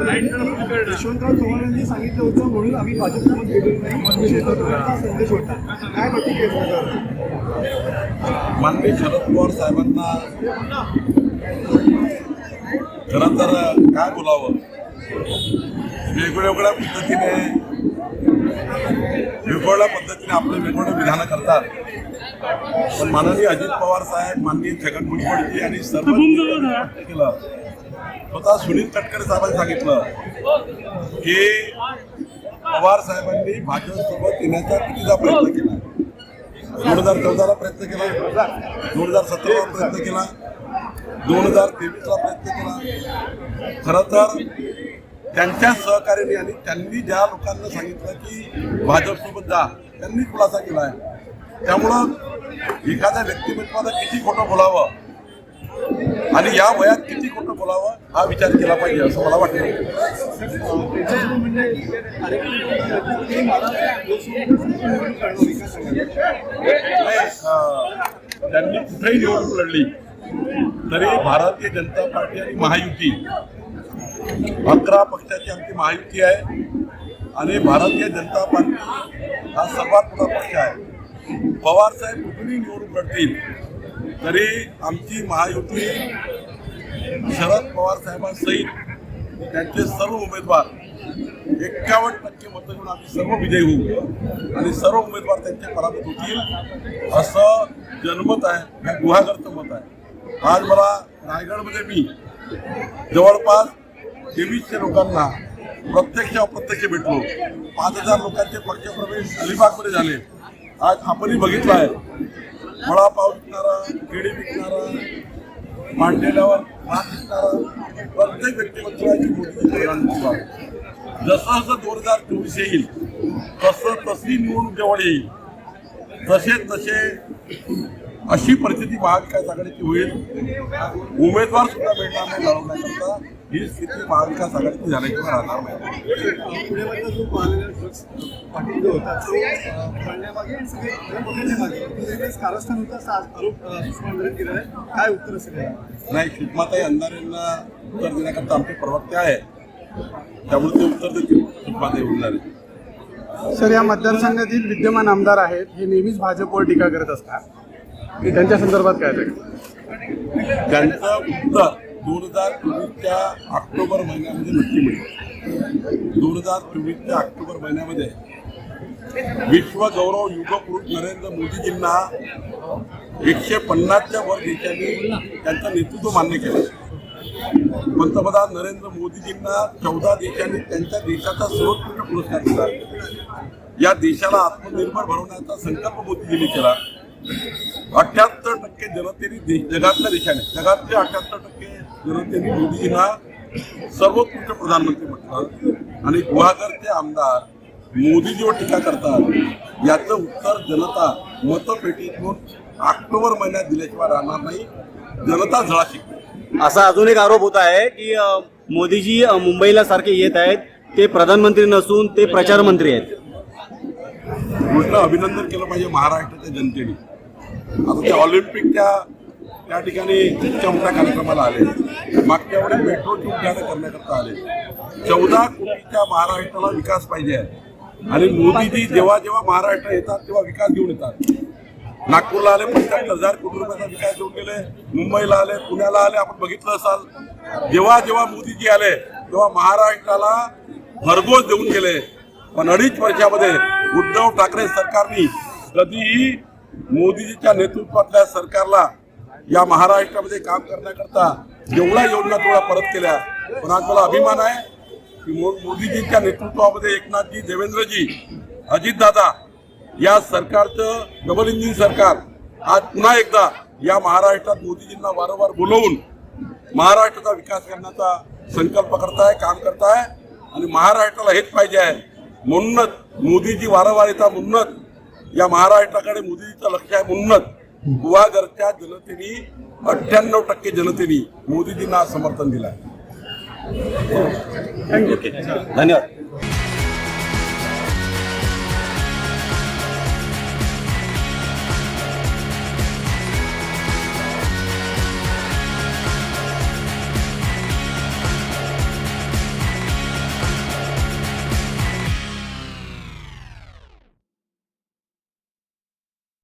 यशवंतराव चव्हाण यांनी सांगितलं होतं म्हणून आम्ही भाजपसोबत गेलो नाही. म्हणून शेतात होता संदेश होता. काय प्रतिक्रिया माननीय शरद पवार साहेबांना खरं तर काय बोलावं? वेगवेगळ्या पद्धतीने वेगवेगळ्या पद्धतीने आपले वेगवेगळे विधानं करतात. पण माननीय अजित पवार साहेब माननीय छगन भुजबळजी आणि सर्व केलं. स्वतः सुनील तटकरे साहेबांनी सांगितलं की पवार साहेबांनी भाजपसोबत येण्याचा कितीदा प्रयत्न केला? दोन हजार चौदाला प्रयत्न केला. दोन हजार सतराला प्रयत्न केला. दोन हजार तेवीसला प्रयत्न केला. खरं तर त्यांच्या सहकार्याने आणि त्यांनी ज्या लोकांना सांगितलं की भाजपसोबत जा त्यांनी खुलासा केला आहे. त्यामुळं एखाद्या व्यक्तिमत्वाला किती खोटं बोलावं आणि या वयात किती खोटं बोलावं हा विचार केला पाहिजे असं मला वाटतं. नाही, त्यांनी कुठेही निवडणूक लढली तरी भारतीय जनता पार्टी आणि महायुती अकरा पक्षाची आमची महायुती आहे आणि भारतीय जनता पार्टी हा सर्वात मोठा पक्ष आहे. पवार साहेब कुठूनही निवडून लढतील तरी आमची महायुती शरद पवार साहेबांसहित त्यांचे सर्व उमेदवार एक्कावन्न टक्के मतं घेऊन आम्ही सर्व विजयी होऊ. आणि सर्व उमेदवार त्यांचे पराभूत होतील असं जनमत आहे हे गुहागरचं मत आहे. आज मला रायगडमध्ये मी जवळपास तेवीसशे लोकांना प्रत्यक्ष अप्रत्यक्ष भेटलो. पाच हजार लोकांचे पक्षप्रवेश अलिबागमध्ये झाले. आज आपणही बघितलं आहे. वडापाव विकणारा केळी विकणारा मांडलेल्यावर भात विकणारा प्रत्येक व्यक्तिमत्वाची मोठी जसं जसं दोन हजार चोवीस येईल तसं तशी निवडणूक जवळ येईल. तसे तसे अशी परिस्थिती महाविकास आघाडीची होईल. उमेदवार सुद्धा मिळणार नाही लढवण्याकरता ही स्थिती महाविकास आघाडीची झाल्याशिवाय राहणार नाही. काय उत्तर असेल नाही नाही सुषमाताई अंधारेंना उत्तर देण्याकरता आमचे प्रवक्ते आहे त्यामुळे ते उत्तर देतील सुषमाताई अंधारे सर या मतदारसंघातील विद्यमान आमदार आहेत. हे नेहमीच भाजपवर टीका करत असतात. की त्यांच्या संदर्भात काय त्यांचं उत्तर दोन हजार चोवीसच्या ऑक्टोबर महिन्यामध्ये नक्की मिळेल. दोन हजार चोवीसच्या ऑक्टोबर महिन्यामध्ये विश्व गौरव युगपुरुष नरेंद्र मोदीजींना एकशे पन्नासच्या वर देशांनी त्यांचं नेतृत्व मान्य केलं. पंतप्रधान नरेंद्र मोदीजींना चौदा देशांनी त्यांच्या देशाचा सर्वोत्कृष्ट पुरस्कार दिला. या देशाला आत्मनिर्भर बनवण्याचा संकल्प मोदीजींनी केला. अठ्याहत्तर टक्के जनतेने जगातल्या देशाने जगातले अठ्याहत्तर टक्के जनतेने मोदीजींना सर्वोत्कृष्ट प्रधानमंत्री म्हटलं. आणि गुहागरचे आमदार मोदीजीवर टीका करतात याचं उत्तर जनता मतपेटीतून ऑक्टोबर महिन्यात दिल्याशिवाय राहणार नाही. जनता झळा शिकते. असा अजून एक आरोप होत आहे की मोदीजी मुंबईला सारखे येत आहेत. ते प्रधानमंत्री नसून ते प्रचार मंत्री आहेत. गोष्ट अभिनंदन केलं पाहिजे महाराष्ट्राच्या जनतेने. आता ते ऑलिम्पिकच्या त्या ठिकाणी इतक्या मोठ्या कार्यक्रमाला आले. मागच्या वेळी मेट्रो उद्घाटन करण्याकरता आले. चौदा कोटीच्या महाराष्ट्राला विकास पाहिजे आहे. आणि मोदीजी जेव्हा जेव्हा महाराष्ट्र येतात तेव्हा विकास घेऊन येतात. नागपूरला आले पंच्याहत्तर हजार कोटी रुपयाचा विकास घेऊन गेले. मुंबईला आले पुण्याला आले आपण बघितलं असाल. जेव्हा जेव्हा मोदीजी आले तेव्हा महाराष्ट्राला भरघोस देऊन गेले. पण अडीच वर्षामध्ये उद्धव ठाकरे सरकारनी कधीही मोदीजीच्या नेतृत्वातल्या सरकारला या महाराष्ट्रामध्ये काम करण्याकरता जेवढ्या योजना तेवढ्या परत केल्या. पण आज मला अभिमान आहे की मो- मोदीजींच्या नेतृत्वामध्ये एकनाथजी देवेंद्रजी अजितदादा या सरकारचं डबल इंजिन सरकार आज पुन्हा एकदा या महाराष्ट्रात मोदीजींना वारंवार बोलवून महाराष्ट्राचा विकास करण्याचा संकल्प करताय काम करताय आणि महाराष्ट्राला हेच पाहिजे आहे. म्हणूनच मोदीजी वारंवार येतात म्हणूनच या महाराष्ट्राकडे मोदीजीचं लक्ष आहे म्हणूनच गुहागरच्या जनतेने अठ्ठ्याण्णव टक्के जनतेने मोदीजींना समर्थन दिलं आहे. धन्यवाद.